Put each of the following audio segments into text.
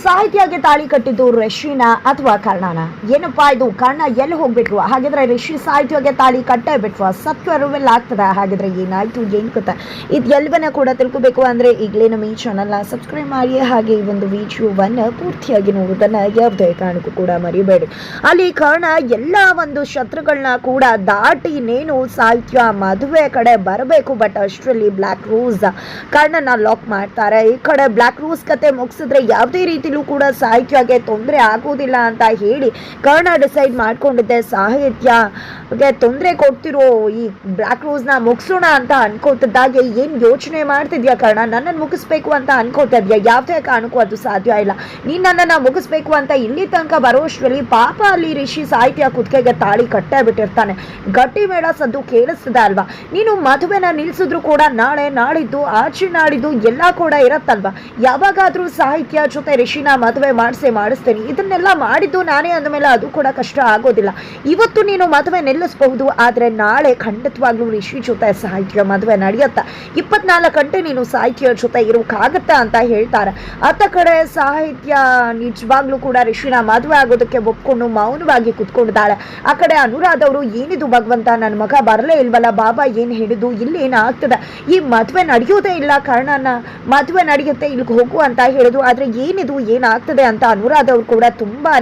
ಸಾಹಿತ್ಯಗೆ ತಾಳಿ ಕಟ್ಟಿದ್ದು ಋಷಿನ ಅಥವಾ ಕರ್ಣನ? ಏನಪ್ಪಾ ಇದು? ಕರ್ಣ ಎಲ್ಲಿ ಹೋಗ್ಬಿಟ್ರು? ಹಾಗಿದ್ರೆ ಋಷಿ ಸಾಹಿತ್ಯಗೆ ತಾಳಿ ಕಟ್ಟೇ ಬಿಟ್ವ ಸತ್ಯ ರಿವೆಲ್ ಆಗ್ತದ? ಹಾಗಿದ್ರೆ ಏನಾಯ್ತು ಏನ್ ಕತೆ ಇದು ಎಲ್ಲವನ್ನ ಕೂಡ ತಿಳ್ಕೊಬೇಕು ಅಂದ್ರೆ ಈಗಲೇ ನಮ್ಮ ಈ ಚಾನಲ್ನ ಸಬ್ಸ್ಕ್ರೈಬ್ ಮಾಡಿ, ಹಾಗೆ ಈ ಒಂದು ವಿಡಿಯೋವನ್ನು ಪೂರ್ತಿಯಾಗಿ ನೋಡೋದನ್ನ ಯಾವುದೇ ಕಾರಣಕ್ಕೂ ಕೂಡ ಮರಿಬೇಡಿ. ಅಲ್ಲಿ ಕರ್ಣ ಎಲ್ಲ ಒಂದು ಶತ್ರುಗಳನ್ನ ಕೂಡ ದಾಟಿ ನೇನು ಸಾಹಿತ್ಯ ಮದುವೆ ಕಡೆ ಬರಬೇಕು ಬಟ್ ಅಷ್ಟರಲ್ಲಿ ಬ್ಲ್ಯಾಕ್ ರೋಸ್ ಕರ್ಣನ ಲಾಕ್ ಮಾಡ್ತಾರೆ. ಈ ಕಡೆ ಬ್ಲ್ಯಾಕ್ ರೋಸ್ ಕತೆ ಮುಗಿಸಿದ್ರೆ ಯಾವುದೇ ರೀತಿಲೂ ಕೂಡ ಸಾಹಿತ್ಯಕ್ಕೆ ತೊಂದರೆ ಆಗೋದಿಲ್ಲ ಅಂತ ಹೇಳಿ ಕರ್ಣ ಡಿಸೈಡ್ ಮಾಡ್ಕೊಂಡಿದ್ದೆ ಸಾಹಿತ್ಯಗೆ ತೊಂದರೆ ಕೊಡ್ತಿರೋ ಈ ಬ್ಲ್ಯಾಕ್ ರೋಸ್ನ ಮುಗಿಸೋಣ ಅಂತ ಅನ್ಕೋತಿದ್ದಾಗೆ, ಏನು ಯೋಚನೆ ಮಾಡ್ತಿದ್ಯಾ ಕರ್ಣ? ನನ್ನನ್ನು ಮುಗಿಸ್ಬೇಕು ಅಂತ ಅನ್ಕೋತಾ ಇದೆಯಾ? ಯಾವುದೇ ಕಾರಣಕ್ಕೂ ಅದು ಸಾಧ್ಯ ಇಲ್ಲ. ನೀನು ನನ್ನನ್ನು ಮುಗಿಸ್ಬೇಕು ಅಂತ ಇಲ್ಲಿ ತನಕ ಬರೋಷ್ಟರಲ್ಲಿ ಪಾಪ ಅಲ್ಲಿ ರಿಷಿ ಸಾಹಿತ್ಯ ಕುತ್ತಿಗೆಗೆ ತಾಳಿ ಕಟ್ಟೆ ಬಿಟ್ಟಿರ್ತಾನೆ ಗಟ್ಟಿ ಮೇಳ ಸದ್ದು ಕೇಳಿಸ್ತದ ಅಲ್ವಾ? ನೀನು ಮದುವೆನ ನಿಲ್ಸಿದ್ರು ಕೂಡ ನಾಳೆ ನಾಳಿದ್ದು, ಆಚೆ ನಾಡಿದ್ದು ಎಲ್ಲ ಕೂಡ ಇರತ್ತಲ್ವಾ? ಯಾವಾಗಾದ್ರೂ ಸಾಹಿತ್ಯ ಜೊತೆ ರಿಷಿನ ಮದುವೆ ಮಾಡಿಸೇ ಮಾಡಿಸ್ತೇನೆ. ಇದನ್ನೆಲ್ಲ ಮಾಡಿದ್ದು ನಾನೇ ಅಂದಮೇಲೆ ಅದು ಕೂಡ ಕಷ್ಟ ಆಗೋದಿಲ್ಲ. ಇವತ್ತು ನೀನು ಮದುವೆ ನಿಲ್ಲಿಸಬಹುದು, ಆದರೆ ನಾಳೆ ಖಂಡಿತವಾಗ್ಲೂ ರಿಷಿ ಜೊತೆ ಸಾಹಿತ್ಯ ಮದುವೆ ನಡೆಯುತ್ತ? ಇಪ್ಪತ್ನಾಲ್ಕು ಗಂಟೆ ನೀನು ಸಾಹಿತ್ಯ ಜೊತೆ ಇರೋಕ್ಕಾಗತ್ತಾ ಅಂತ ಹೇಳ್ತಾರೆ. ಆತ ಕಡೆ ಸಾಹಿತ್ಯ ನಿಜವಾಗ್ಲೂ ಕೂಡ ರಿಷಿನ ಮದುವೆ ಆಗೋದಕ್ಕೆ ಒಪ್ಕೊಂಡು ಮೌನವಾಗಿ ಕುತ್ಕೊಂಡಿದ್ದಾಳೆ. ಆ ಕಡೆ ಅನುರಾಧವರು ಏನಿದು ಭಗವಂತ ನನ್ನ ಮಗ ಬರಲೇ ಇಲ್ವಲ್ಲ, ಬಾಬಾ ಏನು ಹಿಡಿದು ಇಲ್ಲಿ ಏನಾಗ್ತದೆ ಈ ಮದುವೆ ನಡೆಯೋದೇ ಇಲ್ಲ, ಕಾರಣನ ಮದುವೆ ನಡೆಯುತ್ತೆ, ಇಲ್ಲಿಗೆ ಹೋಗು ಅಂತ ಹೇಳಿದ್ರು ಆದರೆ ಏನಿದು ಏನಾಗ್ತದೆ ಅಂತ ಅನುರಾಧ ಅವರು ಕೂಡ ತುಂಬಾ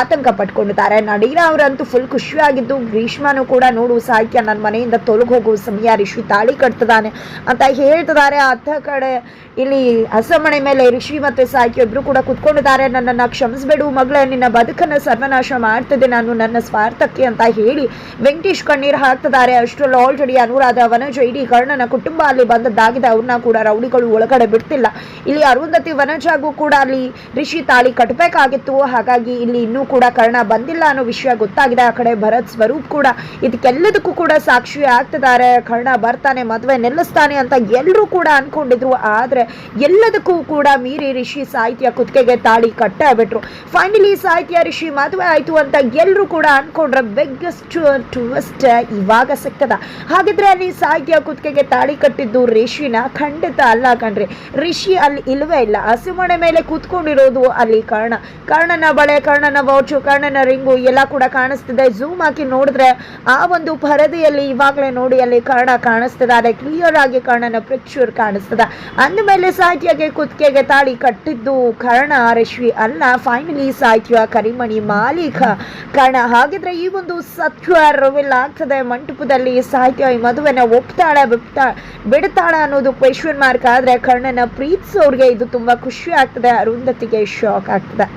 ಆತಂಕ ಪಟ್ಕೊಂಡಿದ್ದಾರೆ. ನಡೀನಾ ಅವರಂತೂ ಫುಲ್ ಖುಷಿಯಾಗಿದ್ದು, ಗ್ರೀಷ್ಮನು ಕೂಡ ನೋಡು ಸಾಹಿತ್ಯ ನನ್ನ ಮನೆಯಿಂದ ತೊಲಗಿ ಹೋಗೋ ಸಮಯ ರಿಷಿ ತಾಳಿ ಕಟ್ತದಾನೆ ಅಂತ ಹೇಳ್ತಿದ್ದಾರೆ. ಅತ್ತ ಕಡೆ ಇಲ್ಲಿ ಹಸಮಣೆ ಮೇಲೆ ಋಷಿ ಮತ್ತೆ ಸಾಹಿತ್ಯ ಇಬ್ರು ಕೂಡ ಕುತ್ಕೊಂಡಿದ್ದಾರೆ. ನನ್ನನ್ನು ಕ್ಷಮಿಸ್ಬೇಡು ಮಗಳೇ, ನಿನ್ನ ಬದುಕನ್ನು ಸರ್ವನಾಶ ಮಾಡ್ತಿದ್ದೆ ನಾನು, ನನ್ನ ಸ್ವಾರ್ಥಕ್ಕೆ ಅಂತ ಹೇಳಿ ವೆಂಕಟೇಶ್ ಕಣ್ಣೀರು ಹಾಕ್ತಿದ್ದಾರೆ. ಅಷ್ಟರಲ್ಲಿ ಆಲ್ರೆಡಿ ಅನುರಾಧ, ವನಜ, ಇಡೀ ಕರ್ಣನ ಕುಟುಂಬ ಅಲ್ಲಿ ಬಂದದ್ದಾಗಿದೆ. ಅವ್ರನ್ನ ಕೂಡ ರೌಡಿಗಳು ಒಳಗಡೆ ಬಿಡ್ತಿಲ್ಲ. ಇಲ್ಲಿ ಅರುಂಧತಿ ವನಜಾಗೂ ಕೂಡ ಅಲ್ಲಿ ರಿಷಿ ತಾಳಿ ಕಟ್ಟಬೇಕಾಗಿತ್ತು ಹಾಗಾಗಿ ಇಲ್ಲಿ ಇನ್ನೂ ಕೂಡ ಕರ್ಣ ಬಂದಿಲ್ಲ ಅನ್ನೋ ವಿಷಯ ಗೊತ್ತಾಗಿದೆ. ಆ ಕಡೆ ಭರತ್ ಸ್ವರೂಪ್ ಕೂಡ ಇದಕ್ಕೆಲ್ಲದಕ್ಕೂ ಕೂಡ ಸಾಕ್ಷಿ ಆಗ್ತಿದ್ದಾರೆ. ಕರ್ಣ ಬರ್ತಾನೆ, ಮದುವೆ ನಿಲ್ಲಿಸ್ತಾನೆ ಅಂತ ಎಲ್ಲರೂ ಕೂಡ ಅನ್ಕೊಂಡಿದ್ರು. ಆದ್ರೆ ಎಲ್ಲದಕ್ಕೂ ಕೂಡ ಮೀರಿ ರಿಷಿ ಸಾಹಿತ್ಯ ಕುತ್ತಿಗೆಗೆ ತಾಳಿ ಕಟ್ಟೇ ಬಿಟ್ರು ಫೈನಲಿ ಸಾಹಿತ್ಯ ರಿಷಿ ಮದುವೆ ಆಯ್ತು ಅಂತ ಎಲ್ಲರೂ ಕೂಡ ಅನ್ಕೊಂಡ್ರೆ ಬಿಗ್ಗೆಸ್ಟ್ ಟ್ವಿಸ್ಟ್ ಇವಾಗ ಸಿಗ್ತದ. ಹಾಗಿದ್ರೆ ಅಲ್ಲಿ ಸಾಹಿತ್ಯ ಕುತ್ತಿಗೆಗೆ ತಾಳಿ ಕಟ್ಟಿದ್ದು ರಿಷಿನ ಖಂಡಿತ ಅಲ್ಲ ಕಣ್ರಿ. ರಿಷಿ ಅಲ್ಲಿ ಇಲ್ವೇ ಇಲ್ಲ. ಹಸಿಮಣೆ ಮೇಲೆ ಕೂತ್ಕೊಂಡಿರೋದು ಅಲ್ಲಿ ಕಾರಣ. ಕರ್ಣನ ಬಳೆ, ಕರ್ಣನ ವೌಚು ಕಾರಣನ ರಿಂಗು ಎಲ್ಲ ಕೂಡ ಕಾಣಿಸ್ತಿದೆ. ಝೂಮ್ ಹಾಕಿ ನೋಡಿದ್ರೆ ಆ ಒಂದು ಪರದೆಯಲ್ಲಿ ಇವಾಗಲೇ ನೋಡಿ ಅಲ್ಲಿ ಕರ್ಣ ಅದೇ ಕ್ಲಿಯರ್ ಆಗಿ ಕರ್ಣನ ಪಿಕ್ಚರ್ ಕಾಣಿಸ್ತದೆ. ಅಂದಮೇಲೆ ಸಾಹಿತ್ಯಗೆ ಕುತ್ತಿಗೆಗೆ ತಾಳಿ ಕಟ್ಟಿದ್ದು ಕರ್ಣ, ರಶ್ವಿ ಅಲ್ಲ. ಫೈನಲಿ ಸಾಹಿತ್ಯ ಕರಿಮಣಿ ಮಾಲೀಕ ಕರ್ಣ. ಹಾಗಿದ್ರೆ ಈ ಒಂದು ಸತ್ಯ ರಿವಿಲ್ ಆಗ್ತದೆ ಮಂಟಪದಲ್ಲಿ ಸಾಹಿತ್ಯ ಈ ಮದುವೆನ ಒಪ್ತಾಳೆ ಬಿಡ್ತಾ ಬಿಡ್ತಾಳೆ ಅನ್ನೋದು ಕ್ವೆಶನ್ ಮಾರ್ಕ್ ಆದ್ರೆ ಕರ್ಣನ ಪ್ರೀತಿಸೋರ್ಗೆ ಇದು ತುಂಬಾ ಖುಷಿ ಆಗ್ತದೆ. get shocked after that